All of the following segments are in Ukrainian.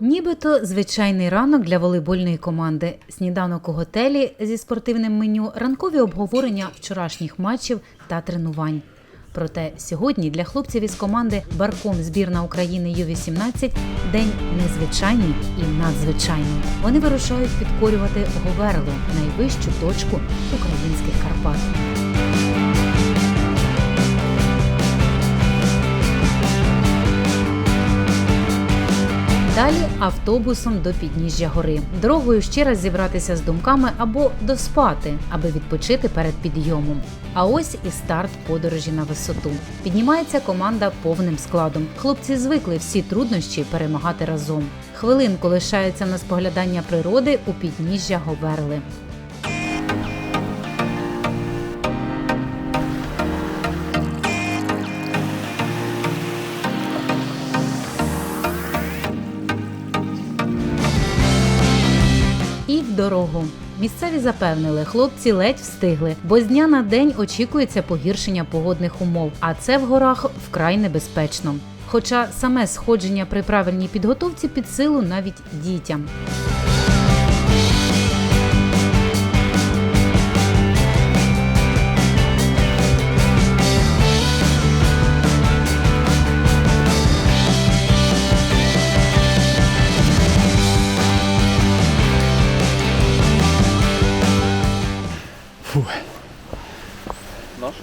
Нібито звичайний ранок для волейбольної команди. Сніданок у готелі зі спортивним меню, ранкові обговорення вчорашніх матчів та тренувань. Проте сьогодні для хлопців із команди Барком збірна України Ю-18 день незвичайний і надзвичайний. Вони вирушають підкорювати Говерлу, найвищу точку українських Карпат. Далі автобусом до підніжжя гори. Дорогою ще раз зібратися з думками або доспати, аби відпочити перед підйомом. А ось і старт подорожі на висоту. Піднімається команда повним складом. Хлопці звикли всі труднощі перемагати разом. Хвилинку лишається на споглядання природи у підніжжя Говерли. Дорогу. Місцеві запевнили, хлопці ледь встигли, бо з дня на день очікується погіршення погодних умов, а це в горах вкрай небезпечно. Хоча саме сходження при правильній підготовці під силу навіть дітям.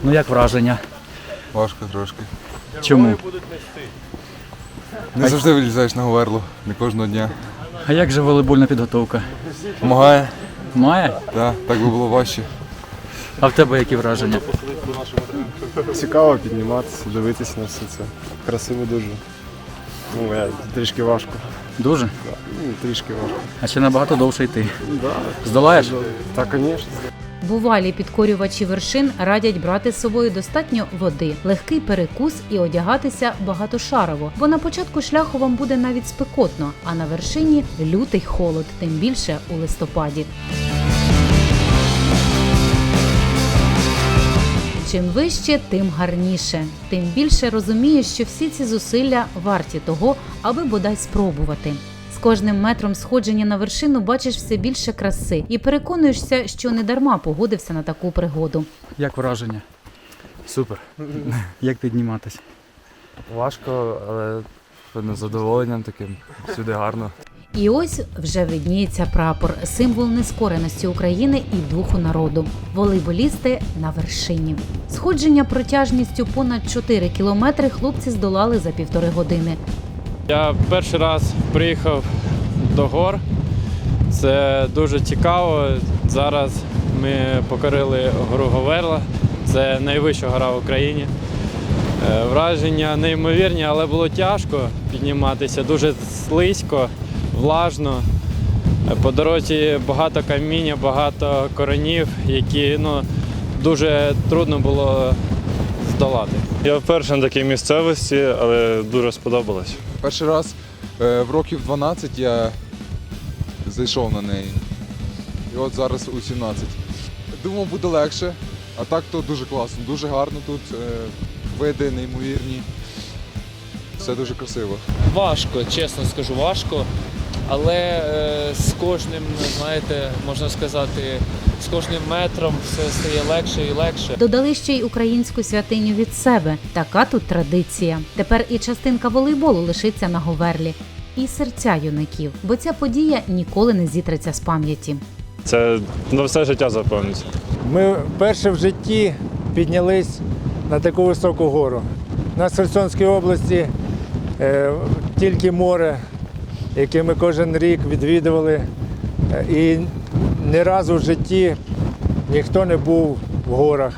Ну як враження? Важко трошки. Чому? Не завжди вилізаєш на говерло, не кожного дня. А як же волейбольна підготовка? Помагає, Має? да, так би було важче. А в тебе які враження? Цікаво підніматися, дивитися на все це. Красиво дуже. Ну, я, трішки важко. Дуже? Ну, трішки важко. А ще набагато довше йти. Да. Здолаєш? Так, звісно. Бувалі підкорювачі вершин радять брати з собою достатньо води, легкий перекус і одягатися багатошарово, бо на початку шляху вам буде навіть спекотно, а на вершині лютий холод, тим більше у листопаді. Чим вище, тим гарніше. Тим більше розумієш, що всі ці зусилля варті того, аби бодай спробувати. З кожним метром сходження на вершину бачиш все більше краси і переконуєшся, що не дарма погодився на таку пригоду. Як враження? Супер. Як підніматися? Важко, але з задоволенням таким. Всюди гарно. І ось вже видніється прапор, символ нескореності України і духу народу. Волейболісти на вершині. Сходження протяжністю понад 4 кілометри хлопці здолали за півтори години. Я перший раз приїхав до гор. Це дуже цікаво. Зараз ми покорили гору Говерла. Це найвища гора в Україні. Е, Враження неймовірні, але було тяжко підніматися. Дуже слизько, влажно. Е, По дорозі багато каміння, багато коронів, які ну, дуже трудно було здолати. Я вперше на такій місцевості, але дуже сподобалось. Перший раз е, в років 12 я зайшов на неї. І от зараз у 17. Думав, буде легше, а так то дуже класно, дуже гарно тут. е, Види неймовірні. Все дуже красиво. Важко, чесно скажу, важко. Але е, з кожним, знаєте, можна сказати, з кожним метром все стає легше і легше. Додали ще й українську святиню від себе. Така тут традиція. Тепер і частинка волейболу лишиться на Говерлі. І серця юнаків, бо ця подія ніколи не зітреться з пам'яті. Це на все життя запевниться. Ми вперше в житті піднялись на таку високу гору. У нас в Херсонській області е, тільки море, яке ми кожен рік відвідували. Е, І ні разу в житті ніхто не був в горах.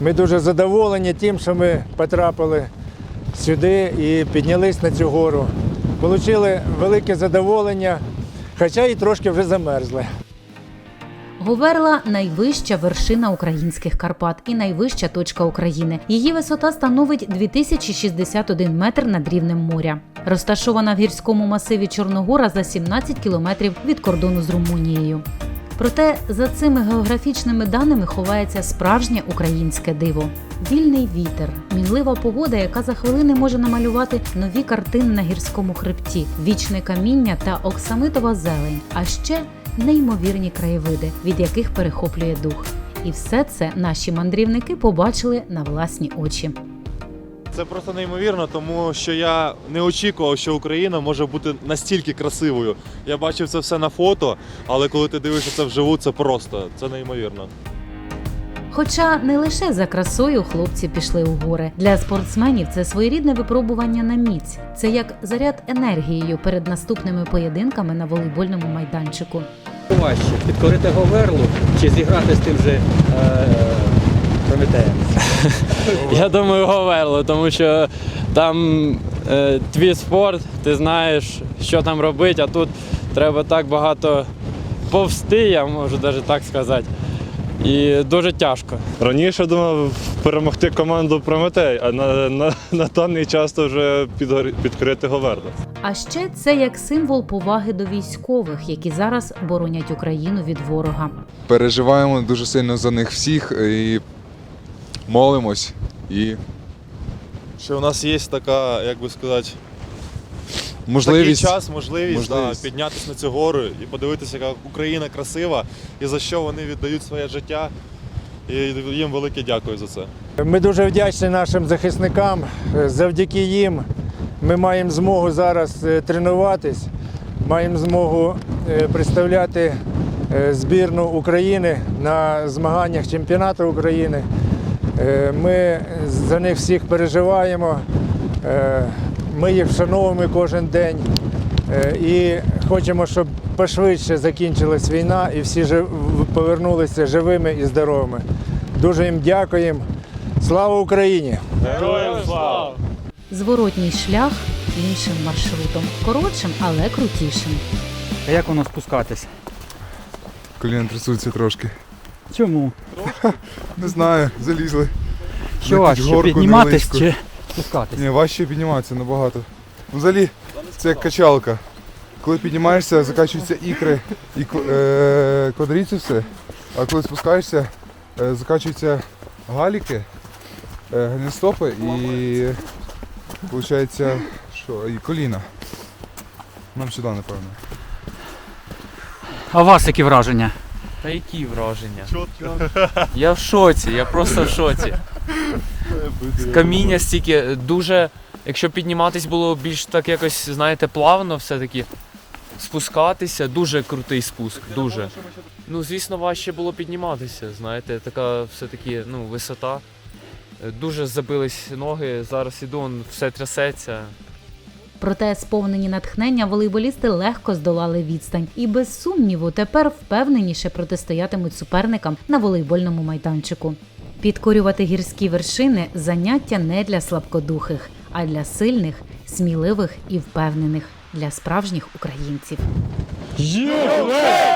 Ми дуже задоволені тим, що ми потрапили сюди і піднялись на цю гору. Получили велике задоволення, хоча і трошки вже замерзли. Говерла найвища вершина українських Карпат і найвища точка України. Її висота становить 2061 метр над рівнем моря. Розташована в гірському масиві Чорногора за 17 кілометрів від кордону з Румунією. Проте за цими географічними даними ховається справжнє українське диво. Вільний вітер, мінлива погода, яка за хвилини може намалювати нові картини на гірському хребті, вічне каміння та оксамитова зелень, а ще неймовірні краєвиди, від яких перехоплює дух. І все це наші мандрівники побачили на власні очі. Це просто неймовірно, тому що я не очікував, що Україна може бути настільки красивою. Я бачив це все на фото, але коли ти дивишся це вживу, це просто це неймовірно. Хоча не лише за красою хлопці пішли у гори. Для спортсменів це своєрідне випробування на міць. Це як заряд енергією перед наступними поєдинками на волейбольному майданчику. Важче підкорити Говерлу чи зіграти з тим же е, Прометеєм? Я думаю, Говерло, тому що там е, твій спорт, ти знаєш, що там робити, а тут треба так багато повсти, я можу навіть так сказати. І дуже тяжко. Раніше думав перемогти команду Прометей, а на, на, на даний час то вже підгор- підкрити Говерло. А ще це як символ поваги до військових, які зараз боронять Україну від ворога. Переживаємо дуже сильно за них всіх і молимось. І Що у нас є така, як би сказати, можливість. такий час, можливість, можливість. Да, піднятися на цю гору і подивитися, яка Україна красива і за що вони віддають своє життя. І їм велике дякую за це. Ми дуже вдячні нашим захисникам. Завдяки їм ми маємо змогу зараз е, тренуватись, маємо змогу е, представляти е, збірну України на змаганнях чемпіонату України. Ми за них всіх переживаємо. Ми їх вшановуємо кожен день Е, і хочемо, щоб пошвидше закінчилась війна і всі повернулися живими і здоровими. Дуже їм дякуємо. Слава Україні! Героям слава! Зворотній шлях іншим маршрутом, коротшим, але крутішим. А як воно спускатись? Коліна трясуться трошки. Чому? Не знаю, залізли. Що важче, підніматись чи спускатись? Ні, важче підніматися набагато. Ну, Взагалі, це як качалка. Коли піднімаєшся, закачуються ікри і е, квадріцепси, а коли спускаєшся, е, закачуються галіки, е, голеностопи і виходить, що, і коліна. Нам сюди, напевно. А у вас які враження? Та які враження? Я в шоці, я просто в шоці. Каміння стільки дуже. Якщо підніматись було більш так якось, знаєте, плавно все-таки. Спускатися, дуже крутий спуск, дуже. Ну, звісно, важче було підніматися, знаєте, така все-таки ну, висота. Е, Дуже забились ноги, зараз іду, он все трясеться. Проте, сповнені натхнення, волейболісти легко здолали відстань і без сумніву тепер впевненіше протистоятимуть суперникам на волейбольному майданчику. Підкорювати гірські вершини заняття не для слабкодухих, а для сильних, сміливих і впевнених для справжніх українців. Є!